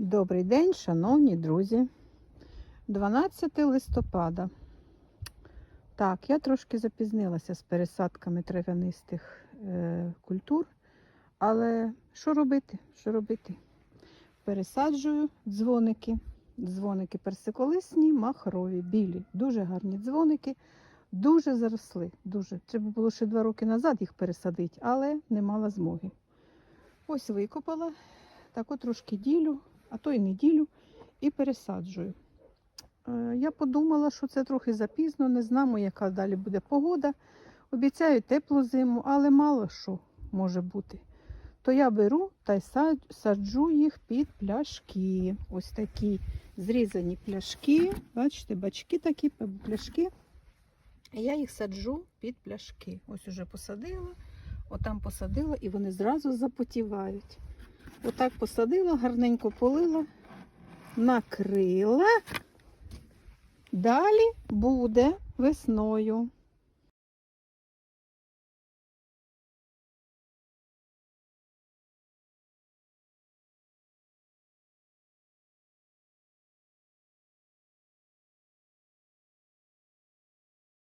Добрий день, шановні друзі. 12 листопада. Так, я трошки запізнилася з пересадками трав'янистих е, культур. Але що робити? Що робити? Пересаджую дзвоники. Дзвоники персиколисні, махрові, білі. Дуже гарні дзвоники. Дуже заросли. Дуже. Треба було ще два роки назад їх пересадити, але не мала змоги. Ось викопала, так от трошки ділю, а то й не ділю, і пересаджую. Е, Я подумала, що це трохи запізно, не знаємо, яка далі буде погода. Обіцяю теплу зиму, але мало що може бути. То я беру та й саджу їх під пляшки. Ось такі зрізані пляшки. Бачите, бачки такі, пляшки. Я їх саджу під пляшки. Ось уже посадила, отам посадила, і вони зразу запотівають. Отак посадила, гарненько полила, накрила. Далі буде весною.